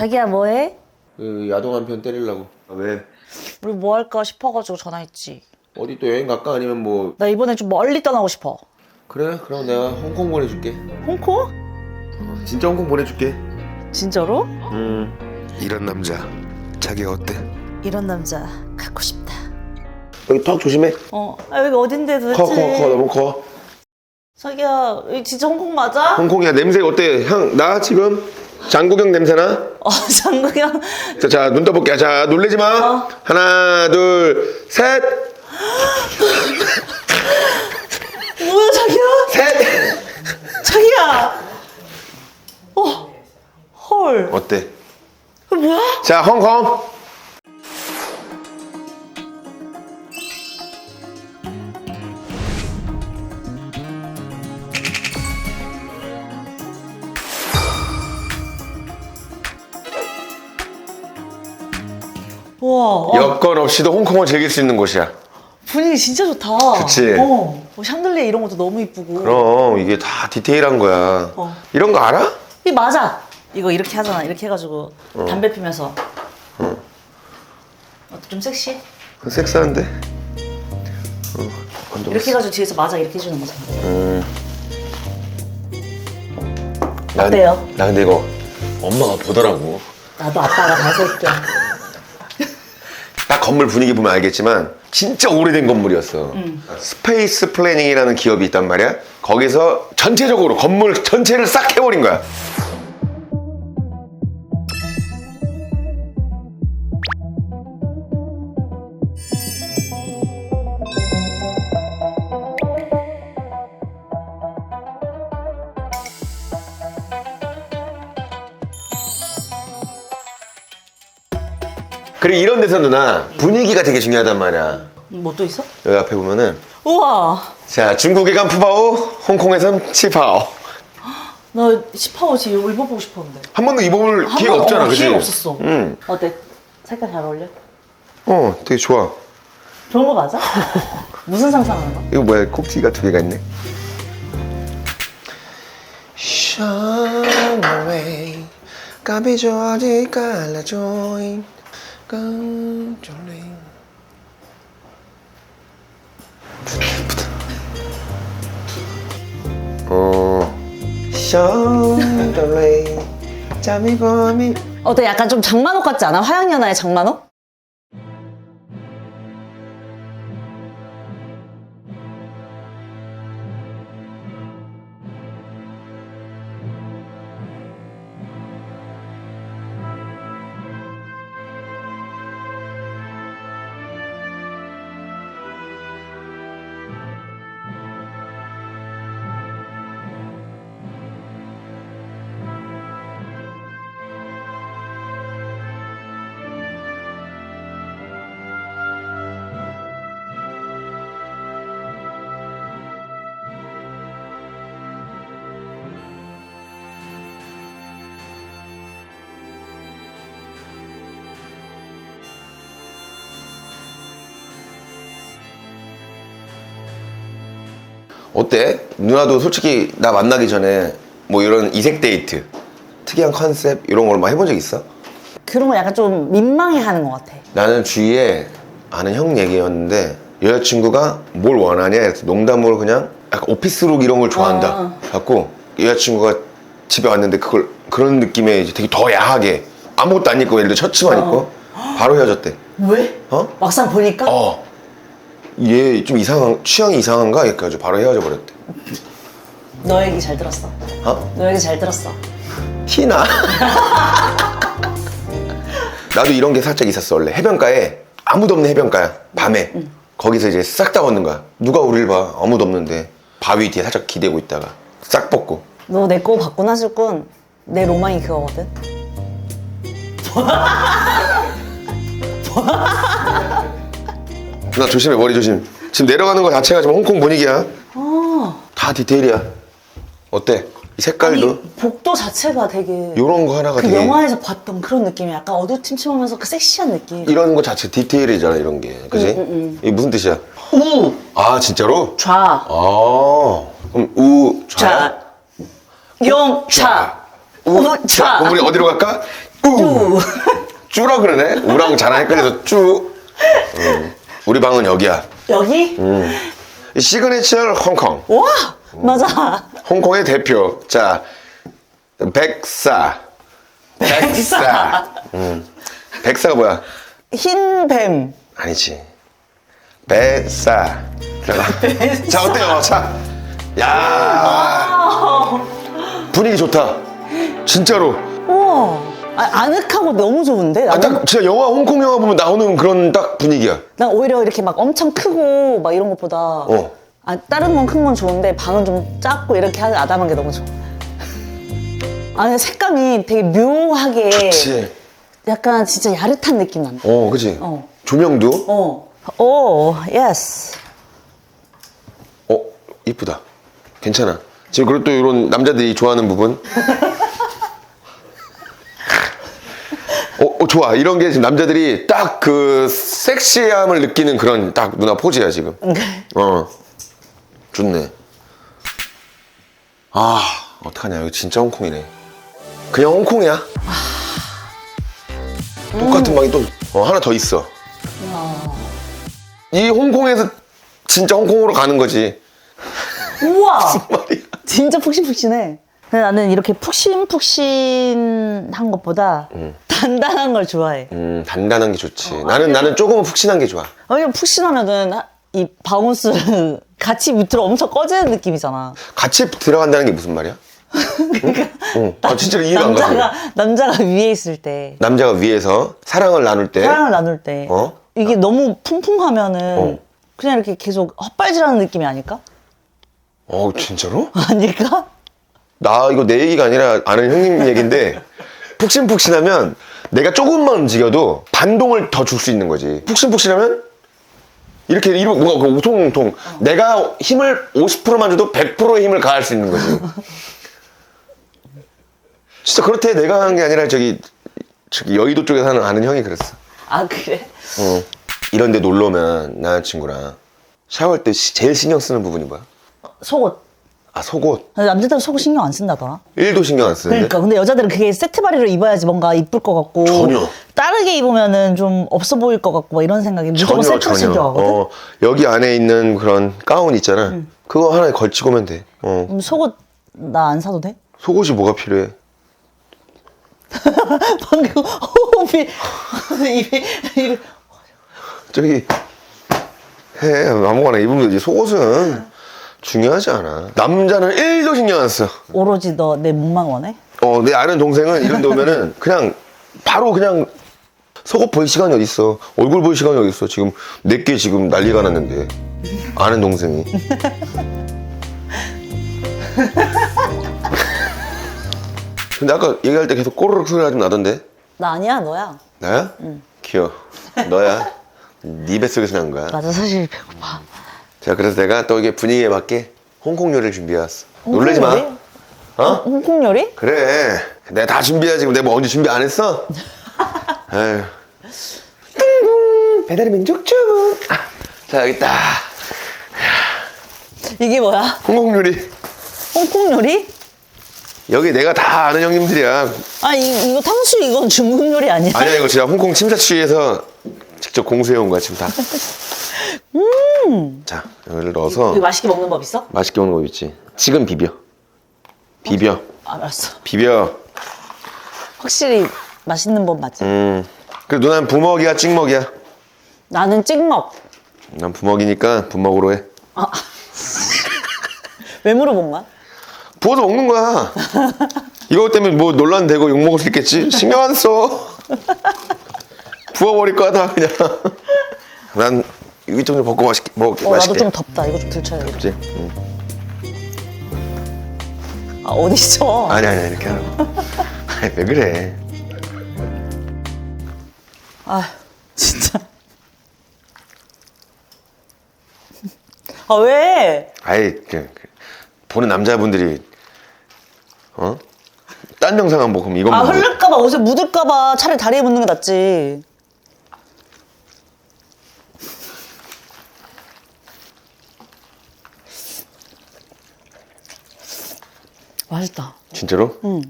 자기야 뭐해? 그 야동 한 편 때리려고. 아, 왜? 우리 뭐 할까 싶어가지고 전화했지. 어디 또 여행 갈까? 아니면 뭐 나 이번엔 좀 멀리 떠나고 싶어. 그래? 그럼 내가 홍콩 보내줄게. 홍콩? 어, 진짜 홍콩 보내줄게. 진짜로? 음. 이런 남자 자기가 어때? 이런 남자 갖고 싶다. 여기 턱 조심해. 어, 아, 여기 어딘데 도대체? 커 커 커 너무 커. 자기야, 여기 진짜 홍콩 맞아? 홍콩이야 냄새 어때? 향 나 지금 장국영 냄새 나? 어, 장국영. 자, 자, 눈 떠볼게. 자, 놀래지 마. 어. 하나, 둘, 셋, 뭐야, 자기야? 셋. 자기야! 어, 헐. 어때? 그 뭐야? 자, 홍콩. 어, 여건 없이도 홍콩을 즐길 수 있는 곳이야. 분위기 진짜 좋다. 그치? 어, 뭐 샹들리에 이런 것도 너무 이쁘고. 그럼 이게 다 디테일한 거야. 어. 이런 거 알아? 이 맞아. 이거 이렇게 하잖아. 이렇게 해가지고 담배 피면서. 어. 좀 섹시해? 섹스한데. 어, 완전 이렇게 해가지고 뒤에서 맞아 이렇게 해주는 거잖아. 나, 어때요? 나 근데 이거 엄마가 보더라고. 나도 아빠가 가설게야. 딱 건물 분위기 보면 알겠지만 진짜 오래된 건물이었어. 스페이스 플래닝이라는 기업이 있단 말이야. 거기서 전체적으로 건물 전체를 싹 해버린 거야. 그리고 이런 데서 누나 분위기가 되게 중요하단 말이야. 뭐 또 있어? 여기 앞에 보면은 우와. 자 중국에 간 푸바오, 홍콩에선 치파오. 나 시파오 지금 이거 입어보고 싶었는데. 한 번도 입어볼 한 기회가 번, 없잖아, 어, 그지? 기회가 없었어. 응. 어때? 색깔 잘 어울려? 어, 되게 좋아. 좋은 거 맞아? 무슨 상상하는 거? 이거 뭐야? 꼭지가 두 개가 있네. Shine away, 까비죠 어디 깔라 줘잉, 깜짝링. 어, away, 잠이 보미. 어때? 약간 좀 장만옥 같지 않아? 화양연화의 장만옥? 어때? 누나도 솔직히 나 만나기 전에 뭐 이런 이색 데이트, 특이한 컨셉 이런 걸 막 해본 적 있어? 그런 거 약간 좀 민망해 하는 것 같아. 나는 주위에 아는 형 얘기였는데 여자친구가 뭘 원하냐 이렇게 농담으로 그냥 약간 오피스룩 이런 걸 좋아한다 아. 갖고 여자친구가 집에 왔는데 그걸 그런 느낌의 이제 되게 더 야하게 아무것도 안 입고 예를 들어 셔츠만 입고 바로 헤어졌대 왜? 어? 막상 보니까? 어. 얘 좀 이상한 취향이 이상한가 이렇게 해가지고 바로 헤어져 버렸대 너 얘기 잘 들었어. 어? 너 얘기 잘 들었어. 티나 나도 이런 게 살짝 있었어 원래 해변가에 아무도 없는 해변가야 밤에 거기서 이제 싹 다 걷는 거야 누가 우릴 봐 아무도 없는데 바위 뒤에 살짝 기대고 있다가 싹 벗고 너 내 거 봤구나 실군. 내 로망이 그거거든. 나 조심해 머리 조심 지금 내려가는 거 자체가 지금 홍콩 분위기야 어. 다 디테일이야 어때? 이 색깔도 아니, 복도 자체가 되게 요런 거 하나가 그 되게 영화에서 봤던 그런 느낌이 약간 어두침침하면서 그 섹시한 느낌. 이런 거 자체 디테일이잖아 이런 게 그지? 응, 응, 이게 무슨 뜻이야? 우, 아 진짜로? 좌, 아 그럼 우 좌 좌, 용, 차, 우, 자, 차. 그럼 우리 어디로 갈까? 우. 쭈라 그러네. 우랑 자랑 헷갈려서 쭈. 음. 우리 방은 여기야. 여기? 이 시그니처 홍콩. 와 맞아. 홍콩의 대표. 자, 백사. 백사. 음. 백사가 뭐야? 흰 뱀. 아니지. 백사. 들어가. 자, 어때요? 자. 야 분위기 좋다. 진짜로. 우와. 아, 아늑하고 너무 좋은데? 아, 나는, 딱 진짜 영화, 홍콩 영화 보면 나오는 그런 딱 분위기야. 난 오히려 이렇게 막 엄청 크고 막 이런 것보다 어. 아, 다른 건 큰 건 좋은데 방은 좀 작고 이렇게 하는 아담한 게 너무 좋아. 아, 색감이 되게 묘하게 그치. 약간 진짜 야릇한 느낌 난다. 어, 그치. 어. 조명도. 어. 오, 예스. 어, 이쁘다. 괜찮아. 지금 그리고 또 이런 남자들이 좋아하는 부분. 어, 어, 좋아. 이런 게 지금 남자들이 딱 그 섹시함을 느끼는 그런 딱 누나 포즈야, 지금. 어. 좋네. 아, 어떡하냐. 이거 진짜 홍콩이네. 그냥 홍콩이야. 똑같은 방이 또 어, 하나 더 있어. 이 홍콩에서 진짜 홍콩으로 가는 거지. 우와! 말이야. 진짜 푹신푹신해. 근데 나는 이렇게 푹신푹신한 것보다 단단한 걸 좋아해. 음, 단단한 게 좋지. 나는 나는 조금은 푹신한 게 좋아. 왜냐면 푹신하면은 하- 이 바운스는 같이 밑으로 엄청 꺼지는 느낌이잖아. 같이 들어간다는 게 무슨 말이야? 응. 아, 진짜로 이해가 안 남자가. 남자가 위에 있을 때 남자가 위에서 사랑을 나눌 때. 사랑을 나눌 때 어? 이게 너무 풍풍하면은 어. 그냥 이렇게 계속 헛발질하는 느낌이 아닐까? 어, 진짜로? 아닐까? 나 이거 내 얘기가 아니라 아는 형님 얘기인데 푹신푹신하면 내가 조금만 움직여도 반동을 더 줄 수 있는 거지. 푹신푹신하면 이렇게 이렇게 뭔가 그 우통우통 내가 힘을 50%만 줘도 100%의 힘을 가할 수 있는 거지. 진짜 그렇대 내가 한 게 아니라 저기 저기 여의도 쪽에 사는 아는 형이 그랬어. 아 그래? 어. 이런 데 놀러 오면 남자친구랑 샤워할 때 시- 제일 신경 쓰는 부분이 뭐야? 속옷. 아 속옷. 근데 남자들은 속옷 신경 안 쓴다더라. 1도 신경 안 쓰는데. 그러니까 근데 여자들은 그게 세트 바리로 입어야지 뭔가 이쁠 것 같고 전혀. 다르게 입으면은 좀 없어 보일 것 같고 막 이런 생각이 무조건 세트로 신경하거든. 어, 여기 안에 있는 그런 가운 있잖아. 그거 하나에 걸치고 오면 돼. 어. 그럼 속옷 나 안 사도 돼? 속옷이 뭐가 필요해? 방금 호흡이 입이 입이 저기 해 아무거나 입으면 되지. 속옷은 중요하지 않아. 남자는 1도 신경 안 써. 오로지 너 내 몸만 원해? 어, 내 아는 동생은 이런 데 오면은 그냥 바로 그냥 속옷 볼 시간이 어디 있어? 얼굴 볼 시간이 어디 있어? 지금 내게 지금 난리가 났는데 아는 동생이. 근데 아까 얘기할 때 계속 꼬르륵 소리가 좀 나던데 나 아니야 너야. 나야? 귀여워. 너야? 네 뱃속에서 난 거야. 맞아 사실 배고파. 자, 그래서 내가 또 이게 분위기에 맞게 홍콩 요리를 준비해왔어. 놀라지 마. 홍콩 요리? 어? 홍콩 요리? 그래. 내가 다 준비해야지. 내가 뭐 언제 준비 안 했어? 에휴. 띵동. 배달의 민족쭉. 아, 자, 여기 있다. 이게 뭐야? 홍콩 요리. 홍콩 요리? 여기 내가 다 아는 형님들이야. 아 이, 이거 탕수육 이건 중국 요리 아니야? 아니야, 이거 진짜 홍콩 침사추위에서 직접 공수해온 거야, 지금 다. 자, 여기를 넣어서 이거 맛있게 먹는 법 있어? 맛있게 먹는 거 있지. 지금 비벼. 비벼. 알았어. 비벼. 확실히 맛있는 법 맞지? 음. 그래, 누나는 부먹이야, 찍먹이야? 나는 찍먹. 난 부먹이니까 부먹으로 해. 왜 물어본 거야? 부어서 먹는 거야. 이거 때문에 뭐 논란 되고 욕 먹을 수 있겠지? 신경 안 써. 부어버릴 거야, 다 그냥. 난 위좀 벗고 맛있게 먹을게. 어, 나도 맛있게. 좀 덥다. 이거 좀 들쳐야겠다. 그치? 응. 아, 어디서? 아니, 아니, 이렇게 하라고. 아니, 왜 그래. 아, 진짜. 아, 왜? 아이, 그, 그, 보는 남자분들이, 어? 딴 영상 한번 보면 이것만 아, 보고. 흐를까봐, 옷에 묻을까봐 차라리 다리에 묻는 게 낫지. 맛있다. 진짜로? 응.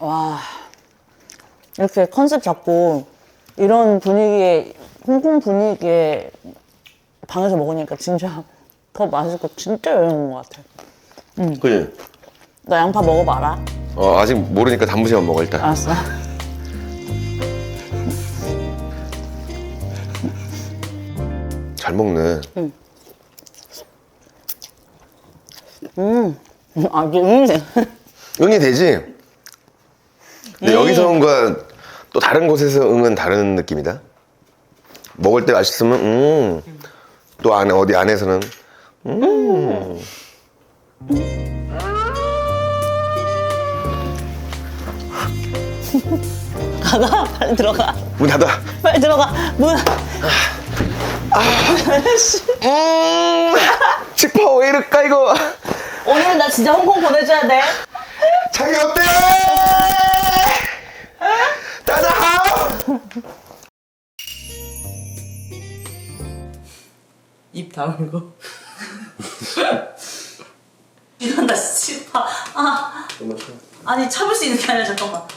와 이렇게 컨셉 잡고 이런 분위기에 홍콩 분위기에 방에서 먹으니까 진짜 더 맛있고 진짜 여행 온 것 같아. 그지? 나 양파 먹어봐라. 어, 아직 모르니까 단무지만 먹어 일단. 알았어. 잘 먹네. 아주 음네. 응이 되지? 근데 음. 여기서는과 또 다른 곳에서 응은 다른 느낌이다. 먹을 때 맛있으면 음. 또 안에 어디 안에서는 가가 빨리 들어가. 문 닫아. 빨리 들어가. 문. 음. 지퍼 왜 이럴까 이거? 오늘 나 진짜 홍콩 보내줘야 돼. 자기 어때? 닫아. 입 다물고. 이런다 씨파. 아. 아니 참을 수 있는 게 아니라 잠깐만.